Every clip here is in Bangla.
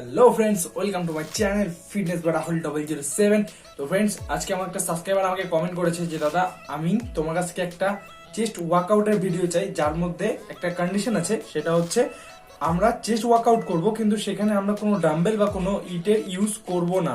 Hello friends welcome to my channel fitness বা রাহুল ডবল জিরো সেভেন তো ফ্রেন্ডস আজকে আমার একটা সাবস্ক্রাইবার আমাকে কমেন্ট করেছে যে, দাদা, আমি তোমার কাছ থেকে একটা চেস্ট ওয়ার্কআউটের ভিডিও চাই, যার মধ্যে একটা কন্ডিশন আছে, সেটা হচ্ছে আমরা চেস্ট ওয়ার্কআউট করব, কিন্তু সেখানে আমরা কোনো ডাম্বেল বা কোনো ইটের ইউজ করব না।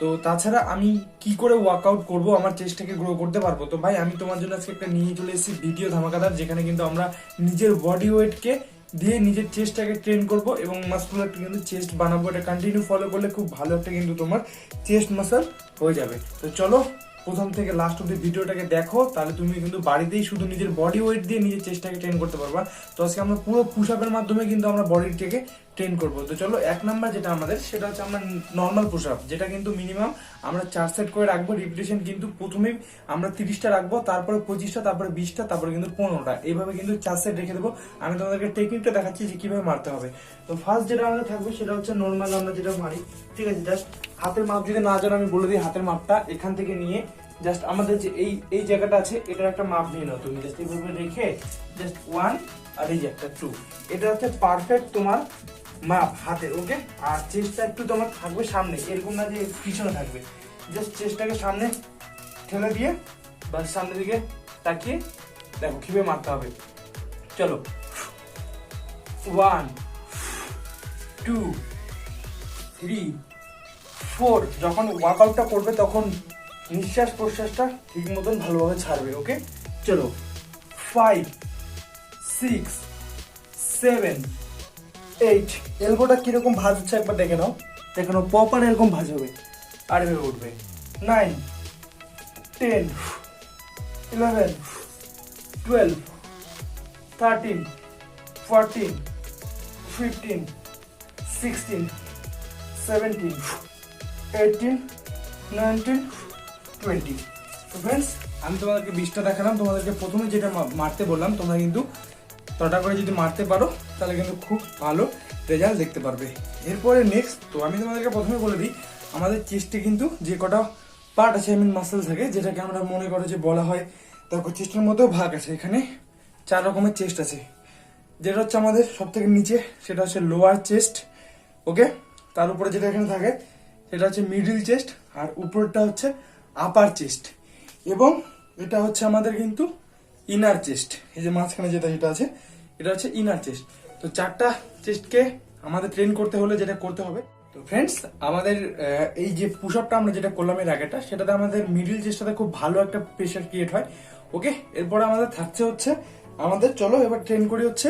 তো তাছাড়া আমি কি করে ওয়ার্কআউট করব, আমার চেস্টটাকে গ্রো করতে পারব? তো ভাই, আমি তোমার জন্য আজকে একটা নিয়ে চলে এসেছি ভিডিও ধামাকাদার, যেখানে কিন্তু আমরা নিজের বডি ওয়েটকে দিয়ে নিজের চেস্টটাকে ট্রেন করব এবং মাসকুলারটা কিন্তু চেস্ট বানাবো। এটা কন্টিনিউ ফলো করলে খুব ভালো একটা কিন্তু তোমার চেস্ট মাসল হয়ে যাবে। তো চলো, প্রথম থেকে লাস্ট অব্দি ভিডিওটাকে দেখো, তাহলে তুমি কিন্তু বাড়িতেই শুধু নিজের বডি ওয়েট দিয়ে নিজের চেষ্টাকে ট্রেন করতে পারবা। তো আজকে আমরা পুরো পুশ আপের মাধ্যমে কিন্তু আমরা বডিটাকে ট্রেন করব। তো চলো, এক নাম্বার যেটা আমাদের, সেটা হচ্ছে আমরা নর্মাল পুশ আপ যেটা কিন্তু মিনিমাম আমরা চার সেট করে রাখব রিপিটেশন কিন্তু প্রথমেই আমরা তিরিশটা রাখব, তারপরে পঁচিশটা, তারপরে বিশটা, তারপরে কিন্তু পনেরোটা। এইভাবে কিন্তু চার সেট রেখে দেবো। আমি তোমাদেরকে টেকনিকটা দেখাচ্ছি যে কীভাবে মারতে হবে। তো ফার্স্ট যেটা আমাদের থাকবে, সেটা হচ্ছে নর্মাল আমরা যেটা মারি, ঠিক আছে জাস্ট হাতের মাপ যদি না জানো, আমি বলে দিই হাতের মাপটা এখান থেকে নিয়ে জাস্ট আমাদের যে এই এই জায়গাটা আছে, এটার একটা মাপ নিয়ে নাও তুমি। জাস্ট এইভাবে রেখে জাস্ট ওয়ান আর এই যে একটা টু এটা হচ্ছে পারফেক্ট তোমার মাপ হাতের ওকে? আর চেস্টটা একটু তোমার থাকবে সামনে, এরকম না যে পিছনে থাকবে। জাস্ট চেস্টটাকে সামনে ঠেলে দিয়ে, বাস সামনের দিকে তাকিয়ে দেখো, কীভাবে মারতে হবে। চলো। ওয়ান টু থ্রি ফোর যখন ওয়ার্কআউটটা করবে, তখন নিঃশ্বাস প্রশ্বাসটা ঠিক মতন ভালোভাবে ছাড়বে, ওকে? চলো। ফাইভ সিক্স সেভেন এইট এলবোটা কীরকম ভাজ হচ্ছে একবার দেখে নাও। দেখে নাও প্রপার এরকম ভাজ হবে। আর এভাবে উঠবে। Nine ten eleven twelve thirteen fourteen fifteen sixteen seventeen eighteen nineteen twenty তো ফ্রেন্ডস আমি তোমাদেরকে বিশটা দেখালাম। তোমাদেরকে প্রথমে যেটা মারতে বললাম, তোমরা কিন্তু তটা করে যদি মারতে পারো তাহলে কিন্তু খুব ভালো রেজাল্ট দেখতে পারবে। এরপরে নেক্সট তো আমি তোমাদেরকে প্রথমে বলে দিই, আমাদের চেস্টে কিন্তু যে কটা পার্ট আছে আই মিন মাসেল থাকে, যেটাকে আমরা মনে করো যে বলা হয়, তারপর চেস্টের মধ্যেও ভাগ আছে। এখানে চার রকমের চেস্ট আছে। যেটা হচ্ছে আমাদের সব থেকে নিচে, সেটা হচ্ছে লোয়ার চেস্ট ওকে তার উপরে যেটা এখানে থাকে, সেটা হচ্ছে মিডিল চেস্ট আর উপরটা হচ্ছে আপার চেস্ট এবং এটা হচ্ছে আমাদের কিন্তু ইনার চেস্ট এই যে মাঝখানে যেটা যেটা আছে, এটা হচ্ছে ইনার চেস্ট তো চারটা চেস্টকে আমাদের ট্রেন করতে হলে যেটা করতে হবে। তো ফ্রেন্ডস আমাদের এই যে পুশ আপটা আমরা যেটা করলাম এর আগেটা সেটাতে আমাদের মিডিল চেস্টটাতে খুব ভালো একটা প্রেশার ক্রিয়েট হয়। ওকে এরপরে আমাদের থাকছে হচ্ছে, আমাদের চলো এবার ট্রেন করি হচ্ছে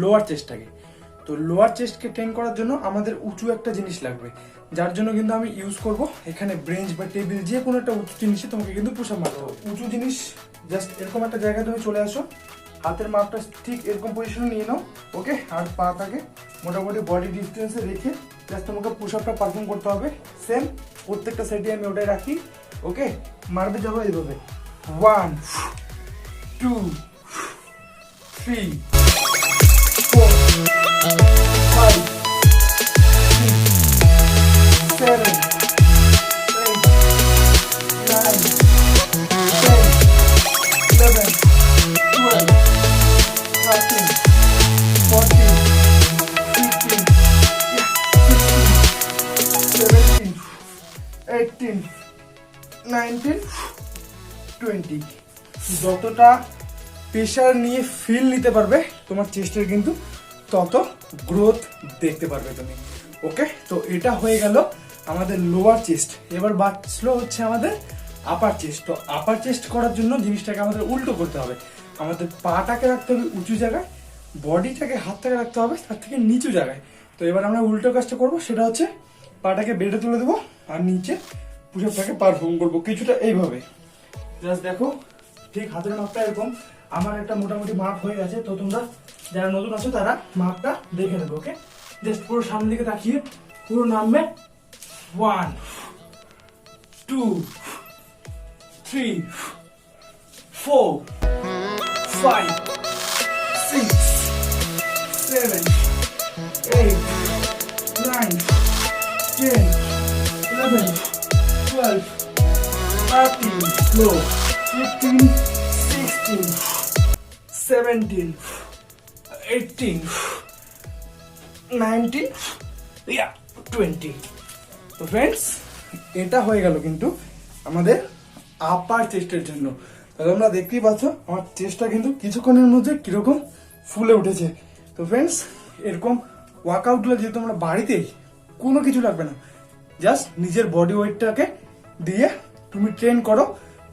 লোয়ার চেস্টটাকে। তো লোয়ার চেস্টকে ট্রেন করার জন্য আমাদের উঁচু একটা জিনিস লাগবে, যার জন্য কিন্তু আমি ইউজ করব এখানে ব্রেঞ্চ বা টেবিল যে কোনো একটা উঁচু জিনিসে তোমাকে কিন্তু পুশ আপ মারতে হবে। উঁচু জিনিস জাস্ট এরকম একটা জায়গায় তুমি চলে আসো হাতের মাপটা ঠিক এরকম পজিশনে নিয়ে নাও ওকে আর পাটাকে মোটামুটি বডি ডিস্টেন্সে রেখে জাস্ট তোমাকে পুশ আপটা পারফর্ম করতে হবে। সেম প্রত্যেকটা সাইডে আমি ওটাই রাখি ওকে মারবে যাব এইভাবে। One two three eighteen, nineteen, twenty যতটা প্রেশার নিয়ে ফিল নিতে পারবে তোমার চেস্টের কিন্তু তত গ্রোথ দেখতে পারবে তুমি। ওকে তো এটা হয়ে গেল আমাদের লোয়ার চেস্ট এবার বাঁচলো হচ্ছে আমাদের আপার চেস্ট তো আপার চেস্ট করার জন্য জিনিসটাকে আমাদের উল্টো করতে হবে। আমাদের পাটাকে রাখতে হবে উঁচু জায়গায় বডিটাকে হাতটাকে রাখতে হবে তার থেকে নিচু জায়গায়। তো এবার আমরা উল্টো কাজটা করব সেটা হচ্ছে পাটাকে বেডে তুলে দেবো, আর নিচে পুষপটাকে পারফর্ম করব, কিছুটা এইভাবে। জাস্ট দেখো, ঠিক হাতের মাপটা এরকম। আমার একটা মোটামুটি মাপ হয়ে গেছে, তো তোমরা যারা নতুন আছো, তারা মাপটা দেখে নেবে ওকে জাস্ট পুরো সামনের দিকে তাকিয়ে, পুরো নামবে one two three four five six seven eight nine ten eleven twelve 13, slow, 15, 16, 17, 18, 19, yeah, twenty তো ফ্রেন্ডস এটা হয়ে গেল কিন্তু আমাদের আপার চেস্টের জন্য। তাহলে তোমরা দেখতেই পাচ্ছ আমার চেস্টটা কিন্তু কিছুক্ষণের মধ্যে কীরকম ফুলে উঠেছে। তো ফ্রেন্ডস এরকম ওয়ার্কআউটগুলো যদি তোমরা বাড়িতেই কোনো কিছু লাগবে না। জাস্ট নিজের বডি ওয়েটটাকে দিয়ে তুমি ট্রেন করো।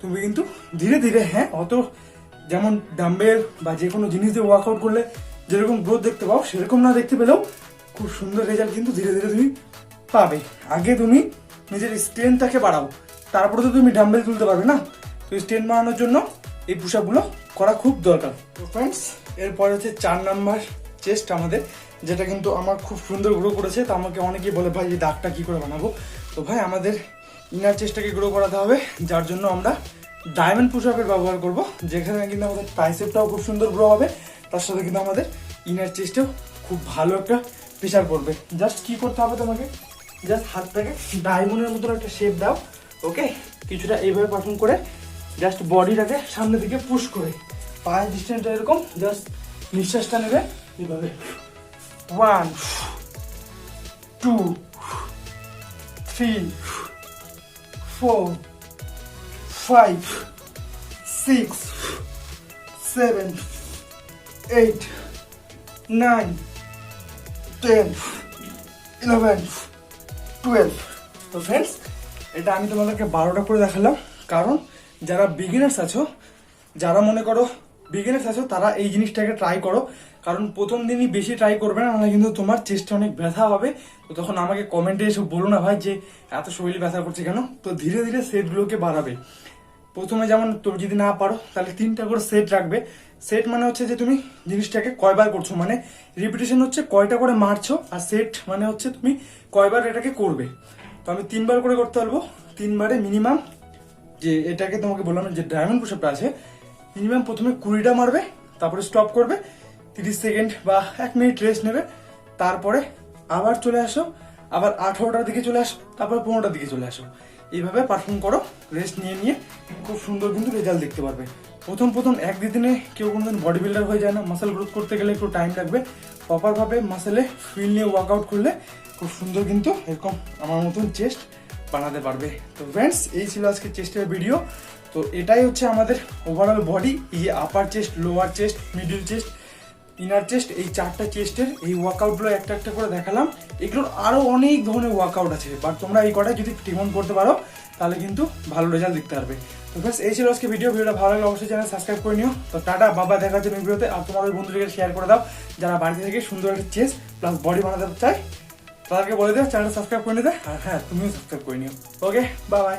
তুমি কিন্তু ধীরে ধীরে হ্যাঁ অত যেমন ডাম্বেল বা যে কোনো জিনিস দিয়ে ওয়ার্কআউট করলে যেরকম গ্রোথ দেখতে পাও, সেরকম না দেখতে পেলেও খুব সুন্দর রেজাল্ট কিন্তু ধীরে ধীরে তুমি পাবে। আগে তুমি নিজের স্ট্রেংথটাকে বাড়াও। তারপরে তো তুমি ডাম্বেল তুলতে পারবে না। তো স্ট্রেংথ বাড়ানোর জন্য এই পুষাপগুলো করা খুব দরকার। তো ফ্রেন্ডস এরপরে হচ্ছে চার নাম্বার চেস্ট আমাদের যেটা কিন্তু আমার খুব সুন্দর গ্রো করেছে, তো আমাকে অনেকেই বলে, ভাই, এই দাগটা কী করে বানাবো? তো ভাই, আমাদের ইনার চেস্টটাকে গ্রো করাতে হবে, যার জন্য আমরা ডায়মন্ড পুশ আপের ব্যবহার করব, যেখানে কিন্তু আমাদের ট্রাইসেপটাও খুব সুন্দর গ্রো হবে, তার সাথে কিন্তু আমাদের ইনার চেস্টেও খুব ভালো একটা প্রেশার পড়বে। জাস্ট কি করতে হবে তোমাকে? জাস্ট হাতটাকে ডায়মন্ডের মতন একটা শেপ দাও ওকে কিছুটা এইভাবে পারফর্ম করে জাস্ট বডিটাকে সামনের দিকে পুশ করে। পায়ের ডিস্টেন্সটা এরকম জাস্ট নিঃশ্বাসটা নেবে, এইভাবে। One two three four five six seven eight nine ten eleven twelve তো ফ্রেন্ডস এটা আমি তোমাদেরকে বারোটা করে দেখালাম। কারণ যারা বিগিনার্স আছো, যারা মনে করো বিগিনার্স আছো, তারা এই জিনিসটাকে ট্রাই করো। কারণ প্রথম দিনই বেশি ট্রাই করবে না, নাহলে কিন্তু তোমার চেস্টে অনেক ব্যথা হবে। তো তখন আমাকে কমেন্টে এসে বলো না ভাই যে, এত শরীরে ব্যথা করছে কেন? তো ধীরে ধীরে সেটগুলোকে বাড়াবে। প্রথমে যেমন তুমি যদি না পারো, তাহলে তিনটা করে সেট রাখবে। সেট মানে হচ্ছে যে তুমি জিনিসটাকে কয়বার করছ মানে রিপিটেশন হচ্ছে কয়টা করে মারছো, আর সেট মানে হচ্ছে তুমি কয়বার এটাকে করবে। তো আমি তিনবার করে করতে পারব। তিনবারে মিনিমাম যে এটাকে তোমাকে বললাম যে ডায়মন্ড পুষআপটা আছে মিনিমাম প্রথমে কুড়িটা মারবে, তারপরে স্টপ করবে। তিরিশ সেকেন্ড বা এক মিনিট রেস্ট নেবে। তারপরে আবার চলে আসো, আবার আঠারোটার দিকে চলে আসো, তারপর পনেরোটার দিকে চলে আসো। এইভাবে পারফর্ম করো রেস্ট নিয়ে নিয়ে খুব সুন্দর কিন্তু রেজাল্ট দেখতে পারবে। প্রথম প্রথম এক দুদিনে কেউ কোনোদিন বডি বিল্ডার হয়ে যায় না মাসেল গ্রোথ করতে গেলে একটু টাইম লাগবে। প্রপারভাবে মাসেলে ফিল নিয়ে ওয়ার্কআউট করলে খুব সুন্দর কিন্তু এরকম আমার মতন চেস্ট বানাতে পারবে। তো ফ্রেন্ডস এই ছিল আজকে চেস্টের ভিডিও তো এটাই হচ্ছে আমাদের ওভারঅল বডি এই upper chest lower chest middle chest inner chest এই চারটা চেস্টের এই ওয়ার্কআউটগুলো একটা একটা করে দেখালাম। এগুলোর আরও অনেক ধরনের ওয়ার্কআউট আছে। বাট তোমরা এই কটা যদি টিমন করতে পারো, তাহলে কিন্তু ভালো রেজাল্ট দেখতে পারবে। তো ব্যাস, এই ছিল আজকে ভিডিও ভিডিওটা ভালো লাগলে অবশ্যই চ্যানেল সাবস্ক্রাইব করে নিও। তো টাটা, বাবা দেখার জন্য ভিডিওতে আর তোমার ওই বন্ধুদেরকে শেয়ার করে দাও। যারা বাড়িতে থেকে সুন্দর একটা চেস্ট প্লাস বডি বানাতে চায়, তাদেরকে বলে দাও চ্যানেলটা সাবস্ক্রাইব করে নিতে। আর হ্যাঁ তুমিও সাবস্ক্রাইব করে নিও। Okay bye bye